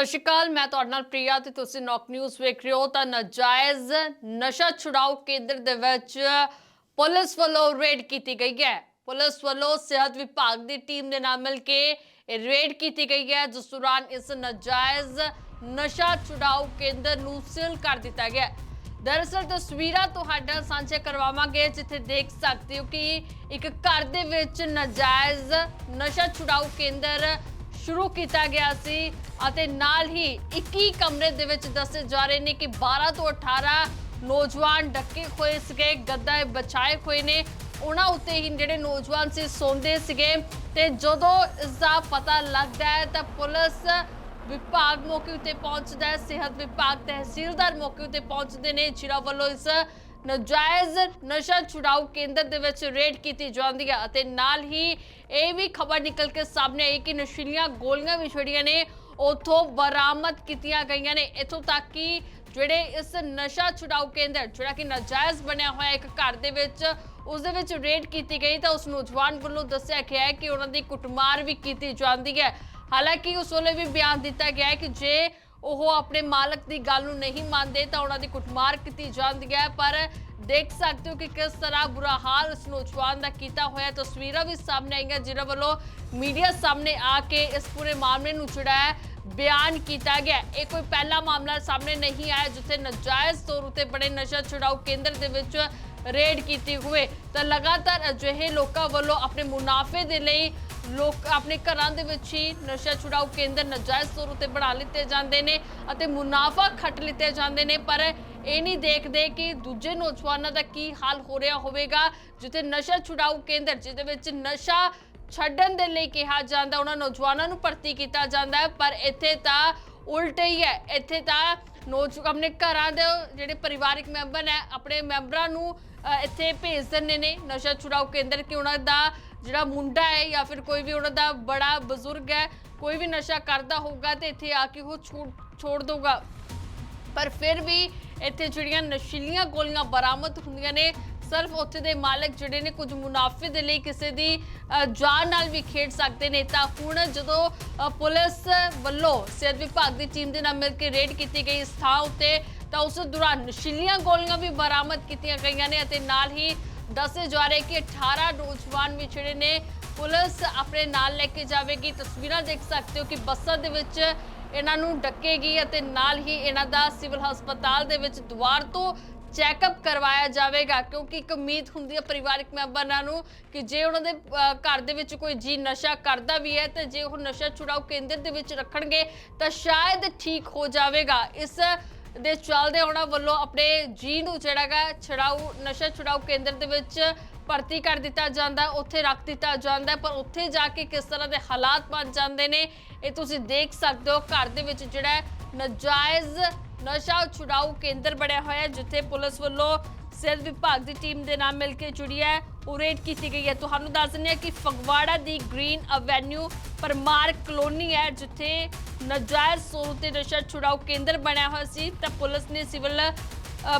ਸਤਿ ਸ਼੍ਰੀ ਅਕਾਲ, ਮੈਂ ਤੁਹਾਡੇ ਨਾਲ ਪ੍ਰਿਆ ਤੇ ਤੁਸੀਂ ਨੌਕ ਨਿਊਜ਼ ਵੇਖ ਰਹੇ ਹੋ ਤਾਂ ਨਾਜਾਇਜ਼ ਨਸ਼ਾ ਛੁਡਾਓ ਕੇਂਦਰ ਦੇ ਵਿੱਚ ਪੁਲਿਸ ਵੱਲੋਂ ਰੇਡ ਕੀਤੀ ਗਈ ਹੈ। ਪੁਲਿਸ ਵੱਲੋਂ ਸਿਹਤ ਵਿਭਾਗ ਦੀ ਟੀਮ ਦੇ ਨਾਲ ਮਿਲ ਕੇ ਰੇਡ ਕੀਤੀ ਗਈ ਹੈ, ਜਿਸ ਦੌਰਾਨ ਇਸ ਨਾਜਾਇਜ਼ ਨਸ਼ਾ ਛੁਡਾਓ ਕੇਂਦਰ ਨੂੰ ਸੀਲ ਕਰ ਦਿੱਤਾ ਗਿਆ ਦਰਅਸਲ ਤਸਵੀਰਾਂ ਤੁਹਾਡਾ ਨਾਲ ਸਾਂਝੇ ਕਰਵਾਵਾਂਗੇ, ਜਿੱਥੇ ਦੇਖ ਸਕਦੇ ਹੋ ਕਿ ਇੱਕ ਘਰ ਦੇ ਵਿੱਚ ਨਾਜਾਇਜ਼ ਨਸ਼ਾ ਛੁਡਾਊ ਕੇਂਦਰ ਸ਼ੁਰੂ ਕੀਤਾ ਗਿਆ ਸੀ ਅਤੇ ਨਾਲ ਹੀ 21 ਕਮਰੇ ਦੇ ਵਿੱਚ ਦੱਸੇ ਜਾ ਰਹੇ ਨੇ ਕਿ 12 ਤੋਂ 18 ਨੌਜਵਾਨ ਡੱਕੇ ਹੋਏ ਸੀਗੇ ਗੱਦਾ ਬਚਾਏ ਹੋਏ ਨੇ। ਉਹਨਾਂ ਉੱਤੇ ਹੀ ਜਿਹੜੇ ਨੌਜਵਾਨ ਸੀ ਸੌਂਦੇ ਸੀਗੇ ਤੇ ਜਦੋਂ ਇਸ ਦਾ ਪਤਾ ਲੱਗਦਾ ਹੈ ਤਾਂ ਪੁਲਿਸ ਵਿਭਾਗ ਮੌਕੇ ਉੱਤੇ ਪਹੁੰਚਦਾ ਹੈ, ਸਿਹਤ ਵਿਭਾਗ ਤਹਿਸੀਲਦਾਰ ਮੌਕੇ ਉੱਤੇ ਪਹੁੰਚਦੇ ਨੇ। ਜਿਨ੍ਹਾਂ ਵੱਲੋਂ ਇਸ ਨਜਾਇਜ਼ ਨਸ਼ਾ ਛੁਡਾਊ ਕੇਂਦਰ ਦੇ ਵਿੱਚ ਰੇਡ ਕੀਤੀ ਜਾਂਦੀ ਹੈ ਅਤੇ ਨਾਲ ਹੀ ਇਹ ਵੀ ਖਬਰ ਨਿਕਲ ਕੇ ਸਾਹਮਣੇ ਆਈ ਕਿ ਨਸ਼ੀਲੀਆਂ ਗੋਲੀਆਂ ਵੀ ਜਿਹੜੀਆਂ ਨੇ, ਉਥੋਂ ਬਰਾਮਦ ਕੀਤੀਆਂ ਗਈਆਂ ਨੇ। ਇਥੋਂ ਤੱਕ ਕਿ ਜਿਹੜੇ ਇਸ ਨਸ਼ਾ ਛੁਡਾਊ ਕੇਂਦਰ, ਜਿਹੜਾ ਕਿ ਨਾਜਾਇਜ਼ ਬਣਿਆ ਹੋਇਆ ਇੱਕ ਘਰ ਦੇ ਵਿੱਚ, ਉਸ ਦੇ ਵਿੱਚ ਰੇਡ ਕੀਤੀ ਗਈ ਤਾਂ ਉਸ ਨੌਜਵਾਨ ਵੱਲੋਂ ਦੱਸਿਆ ਗਿਆ ਹੈ ਕਿ ਉਹਨਾਂ ਦੀ ਕੁੱਟਮਾਰ ਵੀ ਕੀਤੀ ਜਾਂਦੀ ਹੈ। ਹਾਲਾਂਕਿ ਉਸ ਵੇਲੇ ਵੀ ਬਿਆਨ ਦਿੱਤਾ ਗਿਆ ਹੈ ਕਿ ਜੇ ਉਹ ਆਪਣੇ ਮਾਲਕ ਦੀ ਗੱਲ ਨੂੰ ਨਹੀਂ ਮੰਨਦੇ ਤਾਂ ਉਹਨਾਂ ਦੀ ਕੁੱਟਮਾਰ ਕੀਤੀ ਜਾਂਦੀ ਹੈ, ਪਰ ਦੇਖ ਸਕਦੇ ਹੋ ਕਿ ਕਿਸ ਤਰ੍ਹਾਂ ਬੁਰਾ ਹਾਲ ਉਸ ਨੌਜਵਾਨ ਦਾ ਕੀਤਾ ਹੋਇਆ ਤਸਵੀਰਾਂ ਵੀ ਸਾਹਮਣੇ ਆਈਆਂ, ਜਿਨ੍ਹਾਂ ਵੱਲੋਂ ਮੀਡੀਆ ਸਾਹਮਣੇ ਆ ਕੇ ਇਸ ਪੂਰੇ ਮਾਮਲੇ ਨੂੰ ਜਿਹੜਾ ਹੈ ਬਿਆਨ ਕੀਤਾ ਗਿਆ ਇਹ ਕੋਈ ਪਹਿਲਾ ਮਾਮਲਾ ਸਾਹਮਣੇ ਨਹੀਂ ਆਇਆ, ਜਿੱਥੇ ਨਜਾਇਜ਼ ਤੌਰ ਉਤੇ ਬੜੇ ਨਸ਼ਾ ਛੁਡਾਊ ਕੇਂਦਰ ਦੇ ਵਿੱਚ ਰੇਡ ਕੀਤੀ ਹੋਵੇ ਤਾਂ ਲਗਾਤਾਰ ਅਜਿਹੇ ਲੋਕਾਂ ਵੱਲੋਂ ਆਪਣੇ ਮੁਨਾਫੇ ਦੇ ਲਈ ਲੋਕ ਆਪਣੇ ਘਰਾਂ ਦੇ ਵਿੱਚ ਹੀ ਨਸ਼ਾ ਛੁਡਾਊ ਕੇਂਦਰ ਨਜਾਇਜ਼ ਤੌਰ ਉਤੇ ਬਣਾ ਲਿੱਤੇ ਜਾਂਦੇ ਨੇ ਅਤੇ ਮੁਨਾਫਾ ਖੱਟ ਲਿੱਤੇ ਜਾਂਦੇ ਨੇ, ਪਰ ਇਹ ਨਹੀਂ ਦੇਖਦੇ ਕਿ ਦੂਜੇ ਨੌਜਵਾਨਾਂ ਦਾ ਕੀ ਹਾਲ ਹੋ ਰਿਹਾ ਹੋਵੇਗਾ, ਜਿੱਥੇ ਨਸ਼ਾ ਛੁਡਾਊ ਕੇਂਦਰ, ਜਿਹਦੇ ਵਿੱਚ ਨਸ਼ਾ ਛੱਡਣ ਦੇ ਲਈ ਕਿਹਾ ਜਾਂਦਾ, ਉਹਨਾਂ ਨੌਜਵਾਨਾਂ ਨੂੰ ਭਰਤੀ ਕੀਤਾ ਜਾਂਦਾ ਹੈ। ਪਰ ਇੱਥੇ ਤਾਂ ਉਲਟ ਹੀ ਹੈ, ਇੱਥੇ ਤਾਂ ਨੌਜ, ਆਪਣੇ ਘਰਾਂ ਦੇ ਜਿਹੜੇ ਪਰਿਵਾਰਿਕ ਮੈਂਬਰ ਨੇ, ਆਪਣੇ ਮੈਂਬਰਾਂ ਨੂੰ ਇੱਥੇ ਭੇਜ ਦਿੰਦੇ ਨੇ ਨਸ਼ਾ ਛੁਡਾਊ ਕੇਂਦਰ ਕਿ ਉਹਨਾਂ ਦਾ ਜਿਹੜਾ ਮੁੰਡਾ ਹੈ ਜਾਂ ਫਿਰ ਕੋਈ ਵੀ ਉਹਨਾਂ ਦਾ ਬੜਾ ਬਜ਼ੁਰਗ ਹੈ ਕੋਈ ਵੀ ਨਸ਼ਾ ਕਰਦਾ ਹੋਊਗਾ ਤੇ ਇੱਥੇ ਆ ਕੇ ਉਹ ਛੋੜ ਛੋੜ ਦਊਗਾ। ਪਰ ਫਿਰ ਵੀ ਇੱਥੇ ਜਿਹੜੀਆਂ ਨਸ਼ੀਲੀਆਂ ਗੋਲੀਆਂ ਬਰਾਮਦ ਹੁੰਦੀਆਂ ਨੇ ਸਿਰਫ ਉੱਥੇ ਦੇ ਮਾਲਕ ਜਿਹੜੇ ਨੇ ਕੁਝ ਮੁਨਾਫੇ ਦੇ ਲਈ ਕਿਸੇ ਦੀ ਅ, ਜਾਨ ਨਾਲ ਵੀ ਖੇਡ ਸਕਦੇ ਨੇ। ਤਾਂ ਹੁਣ ਜਦੋਂ ਪੁਲਿਸ ਵੱਲੋਂ ਸਿਹਤ ਵਿਭਾਗ ਦੀ ਟੀਮ ਦੇ ਨਾਲ ਮਿਲ ਕੇ ਰੇਡ ਕੀਤੀ ਗਈ ਇਸ ਥਾਂ ਉੱਤੇ ਤਾਂ ਉਸ ਦੌਰਾਨ ਨਸ਼ੀਲੀਆਂ ਗੋਲੀਆਂ ਵੀ ਬਰਾਮਦ ਕੀਤੀਆਂ ਗਈਆਂ ਨੇ ਅਤੇ ਨਾਲ ਹੀ ਦੱਸੇ ਜਾ ਰਿਹਾ ਕਿ 18 ਨੌਜਵਾਨ ਵੀ ਜਿਹੜੇ ਨੇ, ਪੁਲਿਸ ਆਪਣੇ ਨਾਲ ਲੈ ਕੇ ਜਾਵੇਗੀ। ਤਸਵੀਰਾਂ ਦੇਖ ਸਕਦੇ ਹੋ ਕਿ ਬੱਸਾਂ ਦੇ ਵਿੱਚ ਇਹਨਾਂ ਨੂੰ ਡੱਕੇਗੀ ਅਤੇ ਨਾਲ ਹੀ ਇਹਨਾਂ ਦਾ ਸਿਵਲ ਹਸਪਤਾਲ ਦੇ ਵਿੱਚ ਦੁਆਰ ਤੋਂ ਚੈੱਕਅਪ ਕਰਵਾਇਆ ਜਾਵੇਗਾ, ਕਿਉਂਕਿ ਇੱਕ ਉਮੀਦ ਹੁੰਦੀ ਹੈ ਪਰਿਵਾਰਕ ਮੈਂਬਰਾਂ ਨੂੰ ਕਿ ਜੇ ਉਹਨਾਂ ਦੇ ਘਰ ਦੇ ਵਿੱਚ ਕੋਈ ਜੀ ਨਸ਼ਾ ਕਰਦਾ ਵੀ ਹੈ ਤੇ ਜੇ ਉਹ ਨਸ਼ਾ ਛੁਡਾਓ ਕੇਂਦਰ ਦੇ ਵਿੱਚ ਰੱਖਣਗੇ ਤਾਂ ਸ਼ਾਇਦ ਠੀਕ ਹੋ ਜਾਵੇਗਾ। ਇਸ ਦੇ ਚੱਲਦੇ ਉਹਨਾਂ ਵੱਲੋਂ ਆਪਣੇ ਜੀ ਨੂੰ ਜਿਹੜਾਗਾ ਛੁਡਾਊ, ਨਸ਼ਾ ਛੁਡਾਊ ਕੇਂਦਰ ਦੇ ਵਿੱਚ ਭਰਤੀ ਕਰ ਦਿੱਤਾ ਜਾਂਦਾ, ਉੱਥੇ ਰੱਖ ਦਿੱਤਾ ਜਾਂਦਾ, ਪਰ ਉੱਥੇ ਜਾ ਕੇ ਕਿਸ ਤਰ੍ਹਾਂ ਦੇ ਹਾਲਾਤ ਬਣ ਜਾਂਦੇ ਨੇ, ਇਹ ਤੁਸੀਂ ਦੇਖ ਸਕਦੇ ਹੋ। ਘਰ ਦੇ ਵਿੱਚ ਜਿਹੜਾ ਹੈ ਨਜਾਇਜ਼ ਨਸ਼ਾ ਛੁਡਾਊ ਕੇਂਦਰ ਬਣਿਆ ਹੋਇਆ ਜਿੱਥੇ ਪੁਲਿਸ ਵੱਲੋਂ ਸਿਹਤ ਵਿਭਾਗ ਦੀ ਟੀਮ ਦੇ ਨਾਲ ਮਿਲ ਕੇ ਜੁੜੀ ਹੈ। ਉਹ ਰੇਡ ਕੀਤੀ ਗਈ ਹੈ। ਤੁਹਾਨੂੰ ਦੱਸ ਦਿੰਦੇ ਹਾਂ ਕਿ ਫਗਵਾੜਾ ਦੀ ਗ੍ਰੀਨ ਐਵੇਨਿਊ ਪਰਮਾਰ ਕਲੋਨੀ ਹੈ, ਜਿੱਥੇ ਨਜਾਇਜ਼ ਤੌਰ ਤੇ ਨਸ਼ਾ ਛੁਡਾਊ ਕੇਂਦਰ ਬਣਿਆ ਹੋਇਆ ਸੀ। ਤਾਂ ਪੁਲਿਸ ਨੇ ਸਿਵਲ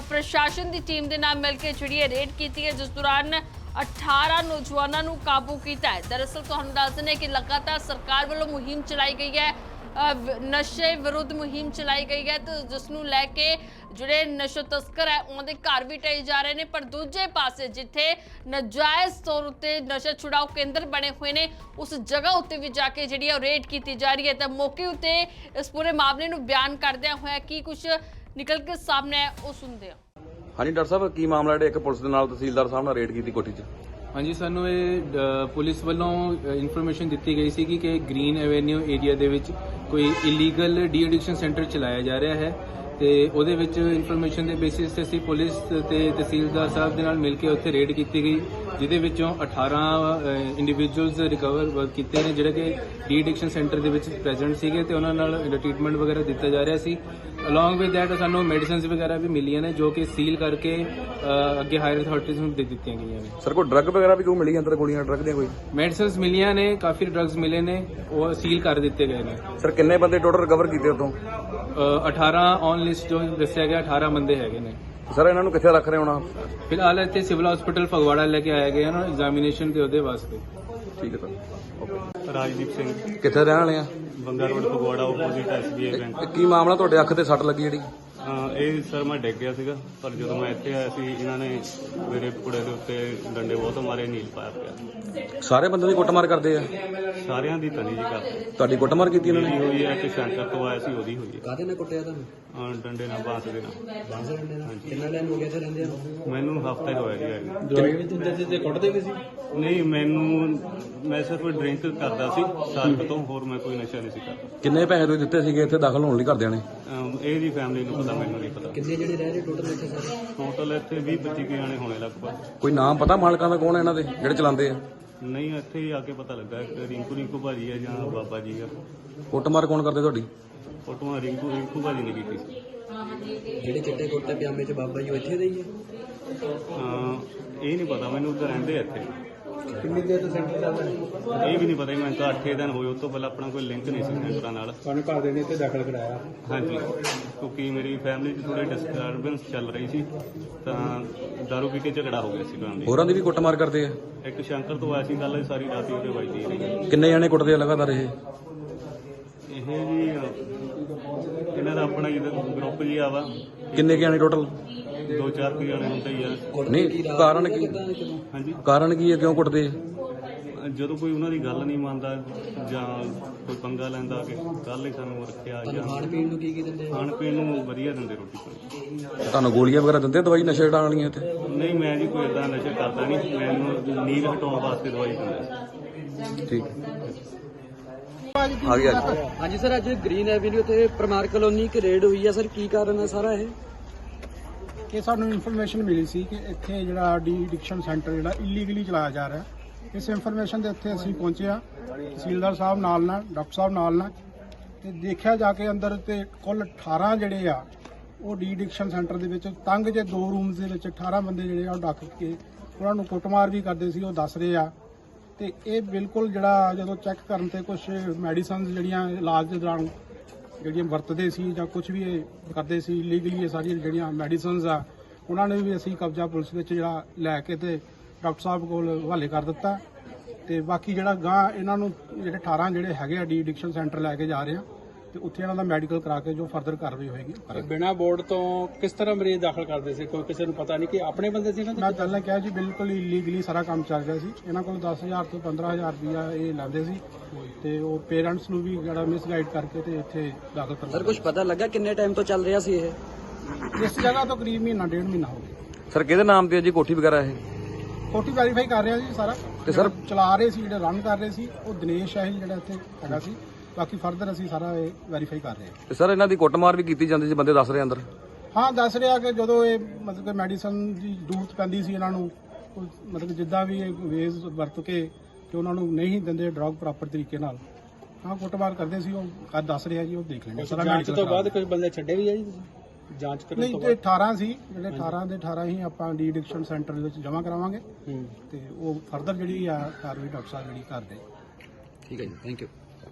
ਪ੍ਰਸ਼ਾਸਨ ਦੀ ਟੀਮ ਦੇ ਨਾਲ ਮਿਲ ਕੇ ਜਿਹੜੀ ਹੈ ਰੇਡ ਕੀਤੀ ਹੈ, ਜਿਸ ਦੌਰਾਨ 18 ਨੌਜਵਾਨਾਂ ਨੂੰ ਕਾਬੂ ਕੀਤਾ ਹੈ। ਦਰਅਸਲ ਤੁਹਾਨੂੰ ਦੱਸ ਦਿੰਦੇ ਹਾਂ ਕਿ ਲਗਾਤਾਰ ਸਰਕਾਰ ਵੱਲੋਂ ਮੁਹਿੰਮ ਚਲਾਈ ਗਈ ਹੈ। ਨਸ਼ੇ ਵਿਰੁੱਧ ਮੁਹਿੰਮ ਚਲਾਈ ਗਈ ਹੈ ਤੇ ਜਿਸ ਨੂੰ ਲੈ ਕੇ ਜਿਹੜੇ ਨਸ਼ਾ ਤਸਕਰ ਹੈ ਉਹਨਾਂ ਦੇ ਘਰ ਵੀ ਢਾਈ ਜਾ ਰਹੇ ਨੇ ਪਰ ਦੂਜੇ ਪਾਸੇ ਜਿੱਥੇ ਨਜਾਇਜ਼ ਤੌਰ ਉੱਤੇ ਨਸ਼ਾ ਛੁਡਾਊ ਕੇਂਦਰ ਬਣੇ ਹੋਏ ਨੇ ਉਸ ਜਗ੍ਹਾ ਉੱਤੇ ਵੀ ਜਾ ਕੇ ਜਿਹੜੀ ਰੇਡ ਕੀਤੀ ਜਾ ਰਹੀ ਹੈ। ਤਾਂ ਮੌਕੇ ਉੱਤੇ ਇਸ ਪੂਰੇ ਮਾਮਲੇ ਨੂੰ ਬਿਆਨ ਕਰਦਿਆਂ ਹੋਇਆ ਕੀ ਕੁਝ ਨਿਕਲ ਕੇ ਸਾਹਮਣੇ ਆਇਆ ਉਹ ਸੁਣਦੇ ਹਾਂ। ਹਾਂਜੀ ਡਾਕਟਰ ਸਾਹਿਬ ਕੀ ਮਾਮਲਾ ਜਿਹੜੇ ਇੱਕ ਪੁਲਿਸ ਦੇ ਨਾਲ ਤਹਿਸੀਲਦਾਰ ਸਾਹਿਬ ਨਾਲ ਰੇਡ ਕੀਤੀ ਕੋਠੀ 'ਚ? ਹਾਂਜੀ ਸਾਨੂੰ ਇਹ ਅ, ਪੁਲਿਸ ਵੱਲੋਂ ਇਨਫੋਰਮੇਸ਼ਨ ਦਿੱਤੀ ਗਈ ਸੀ ਕਿ ਗ੍ਰੀਨ ਐਵੇਨਿਊ ਏਰੀਆ ਦੇ ਵਿੱਚ ਕੋਈ ਇਲੀਗਲ ਡੀ ਐਡਿਕਸ਼ਨ ਸੈਂਟਰ ਚਲਾਇਆ ਜਾ ਰਿਹਾ ਹੈ ਤੇ ਉਹਦੇ ਵਿੱਚ ਇਨਫੋਰਮੇਸ਼ਨ ਦੇ ਬੇਸਿਸ ਤੇ ਅਸੀਂ ਪੁਲਿਸ ਤੇ ਤਹਿਸੀਲਦਾਰ ਸਾਹਿਬ ਦੇ ਨਾਲ ਮਿਲ ਕੇ ਉੱਥੇ ਰੇਡ ਕੀਤੀ ਗਈ, ਜਿਹਦੇ ਵਿੱਚੋਂ 18 ਇੰਡੀਵਿਜੂਅਲਸ ਰਿਕਵਰ ਕੀਤੇ ਨੇ, ਜਿਹੜੇ ਕਿ ਡੀ ਐਡਿਕਸ਼ਨ ਸੈਂਟਰ ਦੇ ਵਿੱਚ ਪ੍ਰੈਜ਼ੈਂਟ ਸੀਗੇ ਤੇ ਉਹਨਾਂ ਨਾਲ ਟ੍ਰੀਟਮੈਂਟ ਵਗੈਰਾ ਦਿੱਤਾ ਜਾ ਰਿਹਾ ਸੀ। ਅਲੋਂਗ ਵਿਦ ਥੈਟ ਸਾਨੂੰ ਮੈਡੀਸਿਨਸ ਵਗੈਰਾ ਵੀ ਮਿਲੀਆਂ ਨੇ ਜੋ ਕਿ ਸੀਲ ਕਰਕੇ ਅ, ਅੱਗੇ ਹਾਇਰ ਅਥਾਰਟੀਜ਼ ਨੂੰ ਦੇ ਦਿੱਤੀਆਂ ਗਈਆਂ ਨੇ। ਸਰ ਕੋਈ ਡਰੱਗ ਵਗੈਰਾ ਵੀ ਕੋਈ ਮਿਲੀ ਅੰਦਰ ਗੋਲੀਆਂ ਡਰੱਗ ਦੀਆਂ ਕੋਈ? ਮੈਡੀਸਿਨਸ ਮਿਲੀਆਂ ਨੇ ਕਾਫੀ ਡਰੱਗਸ ਮਿਲੇ ਨੇ ਉਹ ਸੀਲ ਕਰ ਦਿੱਤੇ ਗਏ ਨੇ। ਸਰ ਕਿੰਨੇ ਬੰਦੇ ਟੋਟਲ ਰਿਕਵਰ ਕੀਤੇ ਉਤੋਂ ਅ, 18 ਔਨ ਲਿਸਟ ਜੋ ਦੱਸਿਆ ਗਿਆ 18 ਬੰਦੇ ਹੈਗੇ ਨੇ। ਸਰ ਇਹਨਾਂ ਨੂੰ ਕਿੱਥੇ ਰੱਖ ਰਹੇ ਹੋਣਾ ਫਿਲਹਾਲ ਇੱਥੇ ਸਿਵਲ ਹਸਪੀਟਲ ਫਗਵਾੜਾ ਲੈ ਕੇ ਆਇਆ ਗਿਆ ਨਾ ਐਗਜ਼ਾਮੀਨੇਸ਼ਨ ਤੇ ਉਹਦੇ ਵਾਸਤੇ। ਠੀਕ ਹੈ ਸਰ ਰਾਜਦੀਪ ਸਿੰਘ। ਕਿੱਥੇ ਰਹਿਣ ਵਾਲੇ ਆ? Banga road Phagwara opposite SBI bank ਕੀ ਮਾਮਲਾ? ਤੁਹਾਡੇ ਅੱਖ ਤੇ ਸੱਟ ਲੱਗੀ ਜਿਹੜੀ? ਅਹ ਇਹ ਸਰ ਮੈਂ ਡਿੱਗ ਗਿਆ ਸੀਗਾ ਪਰ ਜਦੋਂ ਮੈਂ ਇੱਥੇ ਆਇਆ ਸੀ ਇਹਨਾਂ ਨੇ ਮੇਰੇ ਪੁੜੇ ਦੇ ਉੱਤੇ ਡੰਡੇ ਬਹੁਤ ਮਾਰੇ ਨੀਲ ਪਾਇਆ ਪਿਆ। ਸਾਰੇ ਬੰਦੇ ਦੀ ਕੁੱਟਮਾਰ ਕਰਦੇ ਆ? ਸਾਰਿਆਂ ਦੀ ਤਨੀ ਜੀ ਕਰ ਤੁਹਾਡੀ ਕੁੱਟਮਾਰ ਕੀਤੀ ਇਹਨਾਂ ਨੇ? ਹੋਈ ਹੈ ਕਿ ਸ਼ੰਕਰ ਤੋਂ ਆਇਆ ਸੀ ਉਹਦੀ ਹੋਈ ਹੈ। ਕਾਹਦੇ ਨਾਲ ਕੁੱਟਿਆ ਤੁਹਾਨੂੰ? ਅਹ ਡੰਡੇ ਨਾਲ ਬਾਂਸ ਦੇ ਨਾਲ। ਬਾਂਸਰ ਡੰਡੇ ਨਾਲ? ਕਿੰਨਾ ਟਾਈਮ ਹੋ ਗਿਆ ਤੇ ਰਹਿੰਦੇ ਨੂੰ? ਮੈਨੂੰ ਹਫਤਾ ਹੀ ਹੋਇਆ ਜੀ ਆਏ ਨੂੰ। ਦਵਾਈ ਵੀ ਦਿੰਦੇ ਸੀ ਤੇ ਕੁੱਟਦੇ ਵੀ ਸੀ? ਨਹੀਂ ਮੈਨੂੰ ਮੈਂ ਸਿਰਫ ਡਰਿੰਕ ਕਰਦਾ ਸੀ ਸਾਲ ਤੋਂ ਹੋਰ ਮੈਂ ਕੋਈ ਨਸ਼ਾ ਨਹੀਂ ਸੀ ਕਰਦਾ। ਕਿੰਨੇ ਪੈਸੇ ਤੁਸੀਂ ਦਿੱਤੇ ਸੀਗੇ ਇੱਥੇ ਦਾਖਲ ਹੋਣ ਲਈ ਘਰਦਿਆਂ ਨੇ? ਅਹ ਇਹ ਦੀ ਫੈਮਿਲੀ ਨੂੰ ਪਤਾ ਮੈਨੂੰ ਨਹੀਂ ਪਤਾ। ਕਿੰਨੇ ਜਿਹੜੇ ਰਹਿ ਰਹੇ ਟੋਟਲ ਇੱਥੇ ਸਾਰੇ? ਟੋਟਲ ਇੱਥੇ 20 25 ਕੁ ਜਾਣੇ ਹੋਣੇ ਲਗਭਗ। ਕੋਈ ਨਾਮ ਪਤਾ ਮਾਲਕਾਂ ਦਾ ਕੌਣ ਹੈ ਇਹਨਾਂ ਦੇ ਜਿਹੜੇ ਚਲਾਉਂਦੇ ਆ? ਨਹੀਂ ਇੱਥੇ ਹੀ ਆ ਕੇ ਪਤਾ ਲੱਗਾ ਕਿ ਰਿੰਕੂ ਰਿੰਕੂ ਭਾਜੀ ਹੈ ਜਾਂ ਬਾਬਾ ਜੀ ਆ। ਕੁੱਟਮਾਰ ਕੌਣ ਕਰਦੇ ਤੁਹਾਡੀ? ਫੋਟੋਆਂ ਰਿੰਕੂ ਰਿੰਕੂ ਭਾਜੀ ਨੇ ਕੀਤੀ। ਸੀ ਜਿਹੜੇ ਚਿੱਟੇ ਕੁੱਟੇ ਪਜਾਮੇ ਚ ਬਾਬਾ ਜੀ ਉਹ ਇੱਥੇ ਦੇ ਹੀ ਆ? ਇਹ ਨਹੀਂ ਪਤਾ ਮੈਨੂੰ ਉੱਧਰ ਰਹਿੰਦੇ ਆ ਇੱਥੇ। ਕਿੰਨੀ ਦੇਰ ਤੋਂ ਸੈਂਟਰ ਚੱਲਦਾ ਹੈ ਇਹ ਵੀ ਨਹੀਂ ਪਤਾ ਜੀ, ਮੈਨੂੰ ਤਾਂ 8 ਦਿਨ ਹੋਏ ਉਸ ਤੋਂ ਪਹਿਲਾਂ ਆਪਣਾ ਕੋਈ ਲਿੰਕ ਨਹੀਂ ਸੀ ਸੈਂਟਰਾਂ ਨਾਲ। ਤੁਹਾਨੂੰ ਘਰ ਦੇ ਨੇ ਇੱਥੇ ਦਾਖਲ ਕਰਾਇਆ? ਹਾਂਜੀ ਕਿਉਂਕਿ ਮੇਰੀ ਫੈਮਿਲੀ 'ਚ ਥੋੜੀ ਡਿਸਟਰਬੈਂਸ ਚੱਲ ਰਹੀ ਸੀ ਤਾਂ ਦਾਰੂ ਪੀ ਕੇ ਝਗੜਾ ਹੋ ਗਿਆ ਸੀ ਦੀ। ਹੋਰਾਂ ਦੀ ਵੀ ਕੁੱਟਮਾਰ ਕਰਦੇ ਆ? ਇੱਕ ਸ਼ੰਕਰ ਤੋਂ ਆਇਆ ਸੀ ਗੱਲ ਸਾਰੀ ਰਾਤ ਹੀ ਉਹਦੇ ਵੱਜਦੀ ਰਹੀ ਕਿੰਨੇ ਜਣੇ ਕੁੱਟਦੇ ਆ ਲਗਾਤਾਰ ਇਹ? ਇਹ ਜੀ ਅਹ, ਇਹਨਾਂ ਦਾ ਆਪਣਾ ਜਿਹਦਾ ਗਰੁੱਪ ਜੀ ਆਵਾ। ਕਿੰਨੇ ਕੁ ਜਣੇ ਟੋਟਲ ਦੋ ਚਾਰ ਕੁ ਜਾਣੇ ਹੁੰਦੇ ਹੀ ਆ। ਨਹੀਂ ਕਾਰਨ ਕੀ? ਹਾਂਜੀ। ਕਾਰਨ ਕੀ ਹੈ? ਕਿਉਂ ਕੁੱਟਦੇ? ਆ ਜਦੋਂ ਕੋਈ ਉਹਨਾਂ ਦੀ ਗੱਲ ਨਹੀਂ ਮੰਨਦਾ ਜਾਂ ਕੋਈ ਪੰਗਾ ਲੈਂਦਾ ਕਿ ਕੱਲ ਹੀ ਸਾਨੂੰ ਰੱਖਿਆ ਜਾਂ ਖਾਣ ਪੀਣ ਨੂੰ ਕੀ ਕੀ ਦਿੰਦੇ? ਆ ਖਾਣ ਪੀਣ ਨੂੰ ਵਧੀਆ ਦਿੰਦੇ ਰੋਟੀ ਪਾਣੀ। ਤੁਹਾਨੂੰ ਗੋਲੀਆਂ ਵਗੈਰਾ ਦਿੰਦੇ ਆ ਦਵਾਈ ਨਸ਼ੇ ਛਡਾਉਣ ਵਾਲੀਆਂ ਇੱਥੇ? ਨਹੀਂ ਮੈਂ ਜੀ ਕੋਈ ਇਦਾਂ ਨਸ਼ਾ ਕਰਦਾ ਨਹੀਂ। ਮੈਨੂੰ ਨੀਂਦ ਹਟਾਉਣ ਵਾਸਤੇ ਦਵਾਈ ਦਿੰਦਾ ਠੀਕ ਆ। ਗਿਆ ਜੀ ਹਾਂਜੀ ਸਰ ਅੱਜ ਗ੍ਰੀਨ ਐਵਨਿਊ ਤੇ ਪਰਮਾਰ ਕਲੋਨੀ ਇੱਕ ਰੇਡ ਹੋਈ ਆ। ਸਰ ਕੀ ਕਾਰਨ ਹੈ ਸਾਰਾ ਇਹ? ਇਹ ਸਾਨੂੰ ਇਨਫੋਰਮੇਸ਼ਨ ਮਿਲੀ ਸੀ ਕਿ ਇੱਥੇ ਜਿਹੜਾ ਡੀ ਐਡਿਕਸ਼ਨ ਸੈਂਟਰ ਜਿਹੜਾ ਇਲੀਗਲੀ ਚਲਾਇਆ ਜਾ ਰਿਹਾ ਇਸ ਇਨਫੋਰਮੇਸ਼ਨ ਦੇ ਇੱਥੇ ਅਸੀਂ ਪਹੁੰਚੇ ਹਾਂ। ਤਹਿਸੀਲਦਾਰ ਸਾਹਿਬ ਨਾਲ ਨਾਲ, ਡਾਕਟਰ ਸਾਹਿਬ ਨਾਲ ਨਾਲ। ਤੇ ਦੇਖਿਆ ਜਾ ਕੇ ਅੰਦਰ ਤੇ ਕੁੱਲ 18 ਜਿਹੜੇ ਆ, ਉਹ ਡੀ ਐਡਿਕਸ਼ਨ ਸੈਂਟਰ ਦੇ ਵਿੱਚ ਤੰਗ ਜੇ ਦੋ ਰੂਮਸ ਦੇ ਵਿੱਚ 18 ਬੰਦੇ ਜਿਹੜੇ ਆ ਉਹ ਡੱਕ ਕੇ ਉਹਨਾਂ ਨੂੰ ਕੁੱਟਮਾਰ ਵੀ ਕਰਦੇ ਸੀ, ਉਹ ਦੱਸ ਰਹੇ ਆ। ਤੇ ਇਹ ਬਿਲਕੁਲ ਜਿਹੜਾ ਜਦੋਂ ਚੈੱਕ ਕਰਨ ਤੇ ਕੁਝ ਮੈਡੀਸਨਸ ਜਿਹੜੀਆਂ ਇਲਾਜ ਦੇ ਦੌਰਾਨ ਜਿਹੜੀਆਂ ਵਰਤਦੇ ਸੀ ਜਾਂ ਕੁਝ ਵੀ ਇਹ ਕਰਦੇ ਸੀ ਲੀਗਲੀ ਇਹ ਸਾਰੀਆਂ ਜਿਹੜੀਆਂ ਮੈਡੀਸਨਸ ਆ, ਉਹਨਾਂ ਨੇ ਵੀ ਅਸੀਂ ਕਬਜ਼ਾ ਪੁਲਿਸ ਵਿੱਚ ਜਿਹੜਾ ਲੈ ਕੇ ਤੇ ਡਾਕਟਰ ਸਾਹਿਬ ਕੋਲ ਹਵਾਲੇ ਕਰ ਦਿੱਤਾ। ਤੇ ਬਾਕੀ ਜਿਹੜਾ ਗਾਂ ਇਹਨਾਂ ਨੂੰ ਜਿਹੜੇ 18 ਜਿਹੜੇ ਹੈਗੇ ਆ, ਡੀ ਐਡਿਕਸ਼ਨ ਸੈਂਟਰ ਲੈ ਕੇ ਜਾ ਰਹੇ ਆ ਤੇ ਉੱਥੇ ਇਹਨਾਂ ਦਾ ਮੈਡੀਕਲ ਕਰਾ ਕੇ ਜੋ ਫਰਦਰ ਕਾਰਵਾਈ ਹੋਏਗੀ ਬਿਨਾ ਬੋਰਡ ਤੋਂ ਕਿਸ ਤਰ੍ਹਾਂ ਮਰੀਜ਼ ਦਾਖਲ ਕਰਦੇ ਸੀ? ਕੋਈ ਕਿਸੇ ਨੂੰ ਪਤਾ ਨਹੀਂ ਕਿ ਆਪਣੇ ਬੰਦੇ ਸੀ ਨਾ ਮੈਂ ਪਹਿਲਾਂ ਕਿਹਾ ਜੀ ਬਿਲਕੁਲ ਇਲੀਗਲੀ ਸਾਰਾ ਕੰਮ ਚੱਲ ਰਿਹਾ ਸੀ। ਇਹਨਾਂ ਕੋਲ 10000 ਤੋਂ 15000 ਰੁਪਇਆ ਇਹ ਲੈਂਦੇ ਸੀ ਤੇ ਉਹ ਪੇਰੈਂਟਸ ਨੂੰ ਵੀ ਜਿਹੜਾ ਮਿਸਗਾਈਡ ਕਰਕੇ ਤੇ ਇੱਥੇ ਦਾਖਲ ਸਰ ਕਰਵਾਇਆ ਕੁਝ ਪਤਾ ਲੱਗਾ ਕਿੰਨੇ ਟਾਈਮ ਤੋਂ ਚੱਲ ਰਿਹਾ ਸੀ ਇਹ? ਇਸ ਜਗ੍ਹਾ ਤੋਂ ਕਰੀਬ ਮਹੀਨਾ ਡੇਢ ਮਹੀਨਾ ਹੋ ਗਿਆ। ਸਰ ਕਿਹਦੇ ਨਾਮ ਤੇ ਹੈ ਜੀ ਕੋਠੀ ਵਗੈਰਾ ਇਹ? ਕੋਟੀ ਵੈਰੀਫਾਈ ਕਰ ਰਿਹਾ ਜੀ ਸਾਰਾ। ਤੇ ਸਰ- ਜਿਹੜਾ ਚਲਾ ਰਹੇ ਸੀ ਜਿਹੜੇ ਰਨ ਕਰ ਰਹੇ ਸੀ ਉਹ ਦਿਨੇਸ਼ ਹੈ ਜਿਹੜਾ ਇੱਥੇ ਹੈਗਾ ਸੀ। ਬਾਕੀ ਫਰਦਰ ਅਸੀਂ ਸਾਰਾ ਇਹ ਵੈਰੀਫਾਈ ਕਰ ਰਹੇ ਹਾਂ। ਤੇ ਸਰ ਇਹਨਾਂ ਦੀ ਕੁੱਟਮਾਰ ਵੀ ਕੀਤੀ ਜਾਂਦੀ ਸੀ ਬੰਦੇ ਦੱਸ ਰਹੇ ਅੰਦਰ? ਹਾਂ ਦੱਸ ਰਿਹਾ ਕਿ ਜਦੋਂ ਇਹ ਮਤਲਬ ਕਿ ਮੈਡੀਸਨ ਦੀ ਜ਼ਰੂਰਤ ਪੈਂਦੀ ਸੀ ਇਹਨਾਂ ਨੂੰ ਉਹ ਮਤਲਬ ਜਿੱਦਾਂ ਵੀ ਇਹ ਵੇਜ਼ ਵਰਤ ਕੇ ਕਿ ਉਹਨਾਂ ਨੂੰ ਨਹੀਂ ਦਿੰਦੇ ਡਰਗ ਪ੍ਰੋਪਰ ਤਰੀਕੇ ਨਾਲ ਹਾਂ ਕੁੱਟਮਾਰ ਕਰਦੇ ਸੀ ਉਹ ਕੱਲ ਦੱਸ ਰਿਹਾ ਜੀ ਉਹ ਦੇਖ ਲੈਣਾ ਸਾਰਾ ਜਾਂਚ medical ਤੋਂ ਕਰਾ ਬਾਅਦ ਕੁਝ ਬੰਦੇ ਛੱਡੇ ਵੀ ਆ ਜੀ? ਤੁਸੀਂ? ਜਾਂਚ ਕਰਨ ਨਹੀਂ ਤੋਂ ਤੇ 18 ਸੀ ਜਿਹੜੇ 18 ਦੇ 18 ਹੀ ਆਪਾਂ ਡੀ ਐਡਿਕਸ਼ਨ ਸੈਂਟਰ ਦੇ ਵਿੱਚ ਜਮ੍ਹਾਂ ਕਰਾਵਾਂਗੇ। ਹੂੰ। ਤੇ ਉਹ ਫਰਦਰ ਜਿਹੜੀ ਆ ਕਾਰਵਾਈ ਡਾਕਟਰ ਸਾਹਿਬ ਜਿਹੜੀ ਕਰਦੇ ਠੀਕ ਹੈ ਜੀ ਥੈਂਕ ਯੂ